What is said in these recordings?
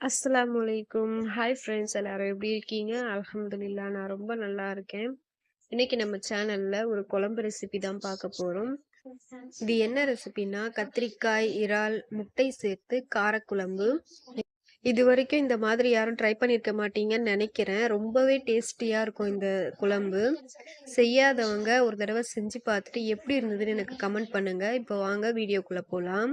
அஸ்ஸலாமு அலைக்கும். Hi friends எல்லாரும் எப்படி இருக்கீங்க? அலமதுல்லா நான் ரொம்ப நல்லா இருக்கேன். இன்னைக்கு நம்ம சேனல்ல ஒரு குழம்பு ரெசிபி தான் பார்க்க போறோம். இது என்ன ரெசிபின்னா கத்திரிக்காய், இறால், முட்டை சேர்த்து காரக்குழம்பு. இது வரைக்கும் இந்த மாதிரி யாரும் ட்ரை பண்ணியிருக்க மாட்டீங்கன்னு நினைக்கிறேன். ரொம்பவே டேஸ்டியாக இருக்கும் இந்த குழம்பு. செய்யாதவங்க ஒரு தடவை செஞ்சு பார்த்துட்டு எப்படி இருந்ததுன்னு எனக்கு கமெண்ட் பண்ணுங்கள் இப்போ வாங்க வீடியோக்குள்ளே போகலாம்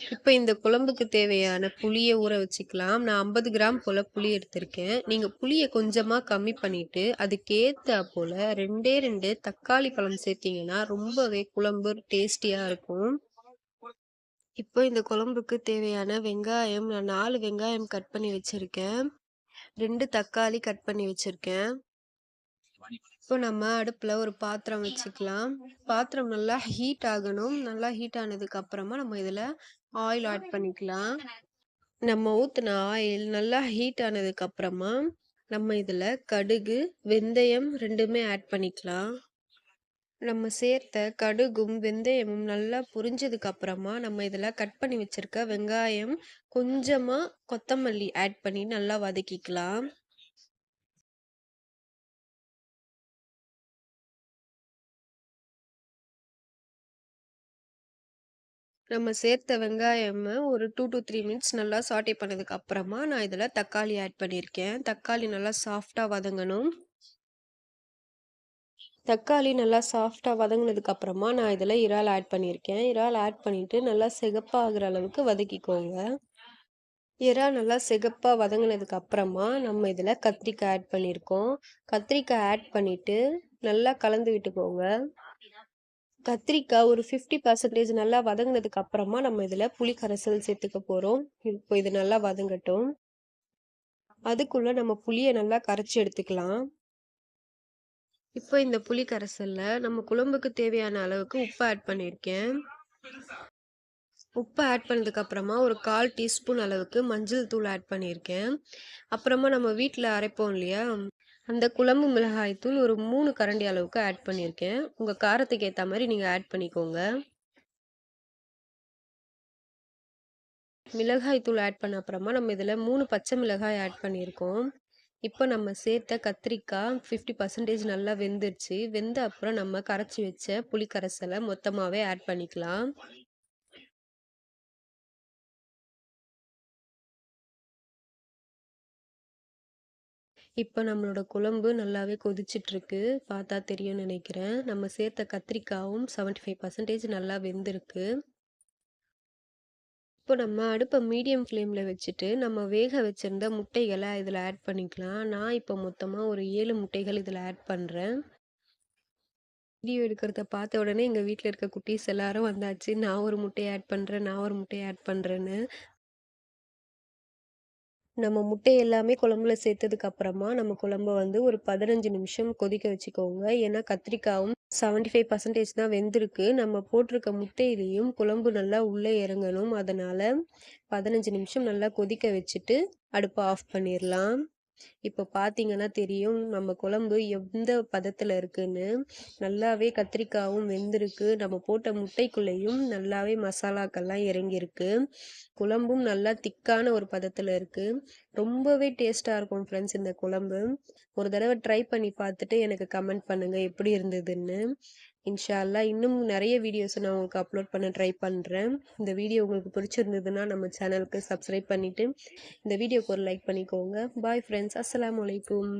இப்போ இந்த குழம்புக்கு தேவையான புளியை ஊற வச்சுக்கலாம். நான் 50 கிராம் போல் புளி எடுத்திருக்கேன். நீங்கள் புளியை கொஞ்சமாக கம்மி பண்ணிட்டு, அதுக்கேத்தாப்போல 2டே 2 தக்காளி பழம் சேர்த்திங்கன்னா ரொம்பவே குழம்பு டேஸ்டியாக இருக்கும். இப்போ இந்த குழம்புக்கு தேவையான வெங்காயம் நான் நாலு வெங்காயம் கட் பண்ணி வச்சுருக்கேன் ரெண்டு தக்காளி கட் பண்ணி வச்சுருக்கேன் இப்போ நம்ம அடுப்பில் ஒரு பாத்திரம் வச்சுக்கலாம். பாத்திரம் நல்லா ஹீட் ஆகணும். நல்லா ஹீட் ஆனதுக்கு அப்புறமா நம்ம இதில் ஆயில் ஆட் பண்ணிக்கலாம். நம்ம ஊற்றின ஆயில் நல்லா ஹீட் ஆனதுக்கு அப்புறமா, நம்ம இதில் கடுகு, வெந்தயம் ரெண்டுமே ஆட் பண்ணிக்கலாம். நம்ம சேர்த்த கடுகும், வெந்தயமும் நல்லா பொரிஞ்சதுக்கு அப்புறமா, நம்ம இதுல கட் பண்ணி வச்சிருக்க வெங்காயம், கொஞ்சமா கொத்தமல்லி ஆட் பண்ணி நல்லா வதக்கிக்கலாம். நம்ம சேர்த்த வெங்காயம் ஒரு டூ டு த்ரீ மினிட்ஸ் நல்லா சாட்டே பண்ணதுக்கு அப்புறமா, நான் இதுல தக்காளி ஆட் பண்ணியிருக்கேன். தக்காளி நல்லா சாஃப்டாக வதங்கணும். தக்காளி நல்லா சாஃப்டாக வதங்கினதுக்கப்புறமா நான் இதில் இறால் ஆட் பண்ணியிருக்கேன். இறால் ஆட் பண்ணிவிட்டு நல்லா சிகப்பாகிற அளவுக்கு வதக்கிக்கோங்க. இறால் நல்லா சிகப்பாக வதங்கினதுக்கப்புறமா நம்ம இதில் கத்திரிக்காய் ஆட் பண்ணியிருக்கோம். கத்திரிக்காய் ஆட் பண்ணிவிட்டு நல்லா கலந்து விட்டுக்கோங்க. கத்திரிக்காய் ஒரு 50% நல்லா வதங்கினதுக்கு அப்புறமா, நம்ம இதில் புளி கரைசல் சேர்த்துக்க போகிறோம் இப்போ இது நல்லா வதங்கட்டும். அதுக்குள்ளே நம்ம புளியை நல்லா கரைச்சி எடுத்துக்கலாம். இப்போ இந்த புளி கரைசலில் நம்ம குழம்புக்கு தேவையான அளவுக்கு உப்பு ஆட் பண்ணியிருக்கேன். உப்பு ஆட் பண்ணதுக்கு அப்புறமா ஒரு 1/4 டீஸ்பூன் அளவுக்கு மஞ்சள் தூள் ஆட் பண்ணியிருக்கேன். அப்புறமா நம்ம வீட்டில் அரைப்போம் இல்லையா? அந்த குழம்பு மிளகாய் தூள் ஒரு மூணு கரண்டி அளவுக்கு ஆட் பண்ணியிருக்கேன். உங்கள் காரத்துக்கு ஏற்ற மாதிரி நீங்கள் ஆட் பண்ணிக்கோங்க. மிளகாய் தூள் ஆட் பண்ண அப்புறமா, நம்ம இதில் மூணு பச்சை மிளகாய் ஆட் பண்ணியிருக்கோம். இப்போ நம்ம சேர்த்த கத்திரிக்காய் 50% நல்லா வெந்துருச்சு. வெந்த அப்புறம் நம்ம கரைச்சி வச்ச புளி மொத்தமாகவே ஆட் பண்ணிக்கலாம். இப்போ நம்மளோட குழம்பு நல்லாவே கொதிச்சிட்ருக்கு. பார்த்தா தெரியும்னு நினைக்கிறேன். நம்ம சேர்த்த கத்திரிக்காவும் 75% நல்லா வெந்திருக்கு. இப்போ நம்ம அடுப்பை மீடியம் ஃப்ளேமில் வச்சுட்டு, நம்ம வேக வச்சுருந்த முட்டைகளை இதில் ஆட் பண்ணிக்கலாம். நான் இப்போ மொத்தமாக ஒரு ஏழு முட்டைகள் இதில் ஆட் பண்ணுறேன் வீடியோ எடுக்கிறத பார்த்த உடனே எங்கள் வீட்டில் இருக்க குட்டீஸ் எல்லாரும் வந்தாச்சு. நான் ஒரு முட்டையை ஆட் பண்ணுறேன் நான் ஒரு முட்டையை ஆட் பண்ணுறேன்னு நம்ம முட்டை எல்லாமே குழம்புல சேர்த்ததுக்கு அப்புறமா, நம்ம குழம்ப வந்து ஒரு 15 நிமிஷம் கொதிக்க வச்சுக்கோங்க. ஏன்னா கத்திரிக்காவும் 75% தான் வெந்திருக்கு. நம்ம போட்டிருக்க முட்டையிலையும் குழம்பு நல்லா உள்ளே இறங்கணும். அதனால் பதினஞ்சு நிமிஷம் நல்லா கொதிக்க வச்சுட்டு, அடுப்பை ஆஃப் பண்ணிடலாம் இப்போ பார்த்தீங்கன்னா தெரியும், நம்ம குழம்பு எந்த பதத்தில் இருக்குன்னு. நல்லாவே கத்திரிக்காவும் வெந்திருக்கு. நம்ம போட்ட முட்டைக்குள்ளேயும் நல்லாவே மசாலாக்கள்லாம் இறங்கியிருக்கு. குழம்பும் நல்லா திக்கான ஒரு பதத்தில் இருக்குது ரொம்பவே டேஸ்ட்டாக இருக்கும் ஃப்ரெண்ட்ஸ் இந்த குழம்பு. ஒரு தடவை ட்ரை பண்ணி பார்த்துட்டு எனக்கு கமெண்ட் பண்ணுங்கள் எப்படி இருந்ததுன்னு. இன்ஷா அல்லாஹ் இன்னும் நிறைய வீடியோஸை நான் உங்களுக்கு அப்லோட் பண்ண ட்ரை பண்ணுறேன் இந்த வீடியோ உங்களுக்கு பிடிச்சிருந்ததுன்னா நம்ம சேனலுக்கு சப்ஸ்கிரைப் பண்ணிவிட்டு இந்த வீடியோக்கு ஒரு லைக் பண்ணிக்கோங்க. Bye friends. அஸ்லாம் அலைக்கும்.